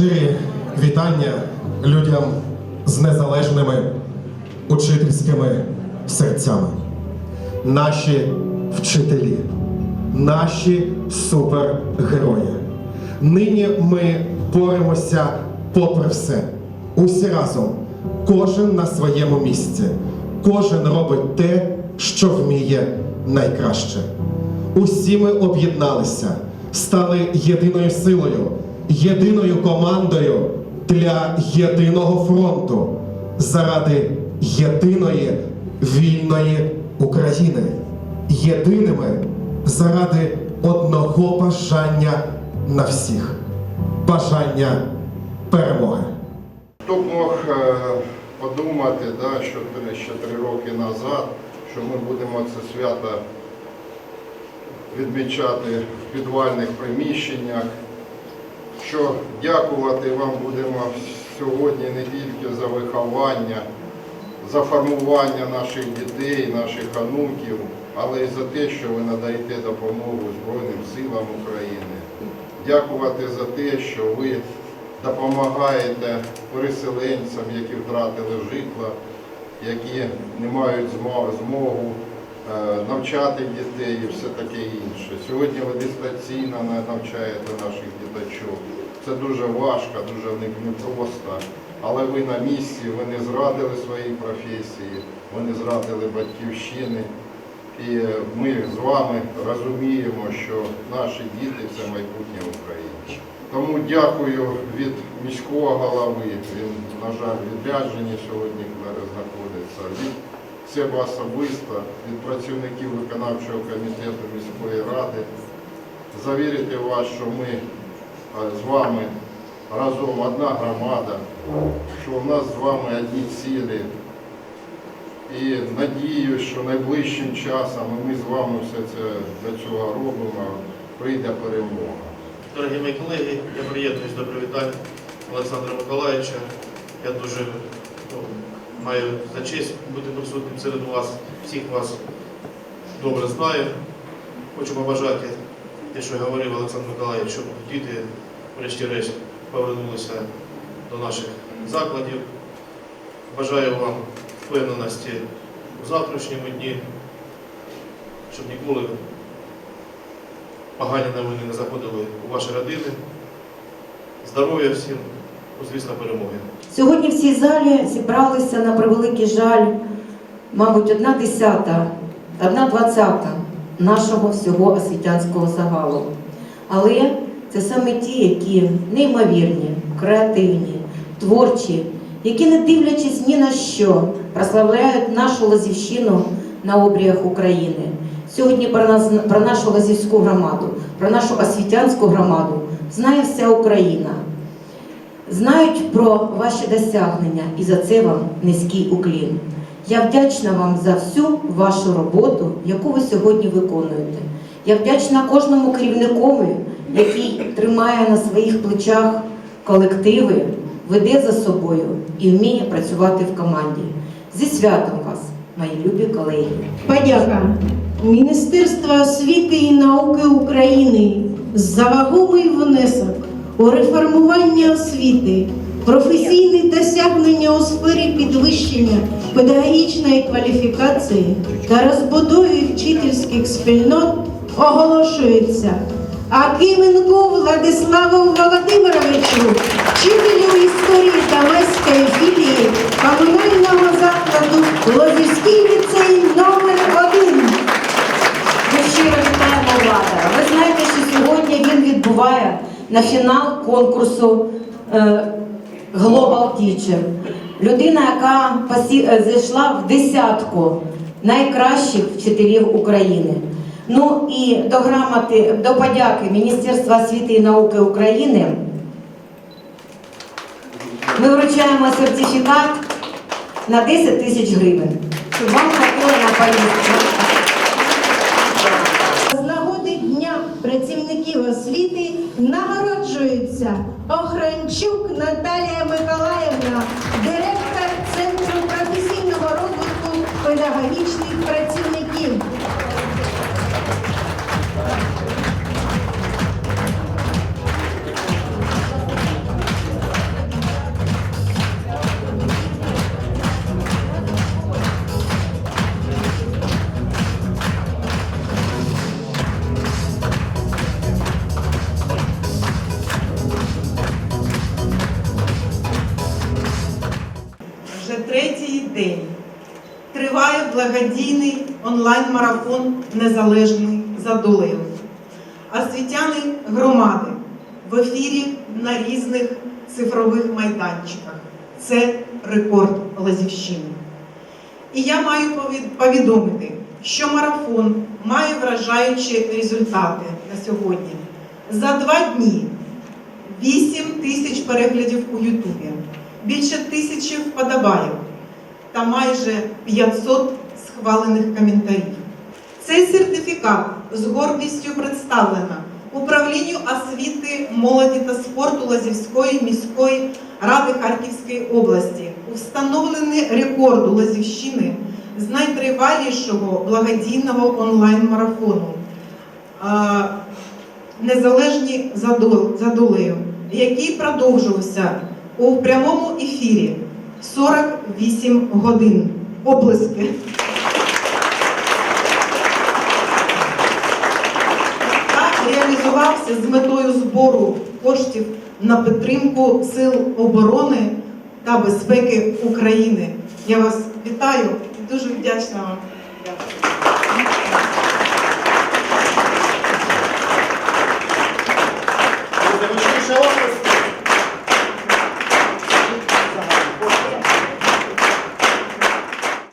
Щирі вітання людям з незалежними учительськими серцями. Наші вчителі, наші супергерої. Нині ми боремося попри все. Усі разом, кожен на своєму місці, кожен робить те, що вміє найкраще. Усі ми об'єдналися, стали єдиною силою, єдиною командою для єдиного фронту заради єдиної вільної України, єдиними заради одного бажання на всіх. Бажання перемоги. Хто б мог е, подумати, да, що ще три роки назад, що ми будемо це свято відмічати в підвальних приміщеннях, що дякувати вам будемо сьогодні не тільки за виховання, за формування наших дітей, наших онуків, але й за те, що ви надаєте допомогу Збройним силам України. Дякувати за те, що ви допомагаєте переселенцям, які втратили житло, які не мають змо- змогу навчати дітей і все таке інше. Сьогодні ви дистанційно навчаєте наших діточок. Це дуже важко, дуже не- непросто. Але ви на місці, ви не зрадили своїй професії, ви не зрадили батьківщини. І е, ми з вами розуміємо, що наші діти це майбутнє України. Тому дякую від міського голови. Він, на жаль, відряджені сьогодні знаходиться. Себе особисто, від працівників виконавчого комітету міської ради. Завірити вас, що ми з вами разом одна громада, що у нас з вами одні цілі. І надію, що найближчим часом ми з вами все це для цього робимо, прийде перемога. Дорогі мої колеги, я приєднуюсь до привітань Олександра Миколаївича. Я дуже ну, маю за честь бути присутнім серед вас, всіх вас добре знаю. Хочу побажати те, що говорив Олександр Миколаївич, щоб діти, врешті-решт, повернулися до наших закладів. Бажаю вам впевненості у завтрашньому дні, щоб ніколи погані новини не заходили у ваші родини. Здоров'я всім, звісно, перемоги. Сьогодні в цій залі зібралися на превеликий жаль, мабуть, одна десята, одна двадцята нашого всього освітянського загалу. Але це саме ті, які неймовірні, креативні, творчі, які, не дивлячись ні на що, прославляють нашу Лазівщину на обріях України. Сьогодні про нас про нашу Лазівську громаду, про нашу освітянську громаду знає вся Україна знають про ваші досягнення і за це вам низький уклін. Я вдячна вам за всю вашу роботу, яку ви сьогодні виконуєте. Я вдячна кожному керівникові, який тримає на своїх плечах колективи, веде за собою і вміє працювати в команді. Зі святом вас, мої любі колеги! Подяка Міністерства освіти і науки України за вагомий внесок у реформування освіти, професійні досягнення у сфері підвищення педагогічної кваліфікації та розбудові вчительських спільнот оголошується. Акименку Владиславу Володимировичу, вчителю історії Дамаської на фінал конкурсу е, Global Teacher. Людина, яка посі- е, зайшла в десятку найкращих вчителів України. Ну і до грамоти, до подяки Міністерства освіти і науки України ми вручаємо сертифікат на 10 тисяч гривень. Вам хватило на поїздку. Працівників освіти нагороджується Охранчук Наталія Миколаївна, директор Центру професійного розвитку педагогічних благодійний онлайн-марафон Незалежний за долею. Освітяни громади в ефірі на різних цифрових майданчиках. Це рекорд Лазівщини. І я маю повідомити, що марафон має вражаючі результати на сьогодні. За два дні 8 тисяч переглядів у Ютубі, більше тисячі вподобайок та майже 500 схвалених коментарів. Цей сертифікат з гордістю представлено управлінню освіти, молоді та спорту Лазівської міської ради Харківської області. У встановленні рекорду Лазівщини з найтривалішого благодійного онлайн-марафону. Незалежні за дол- за долею, який продовжувався у прямому ефірі 48 годин. Оплески. та реалізувався з метою збору коштів на підтримку Сил оборони та безпеки України. Я вас вітаю і дуже вдячна вам.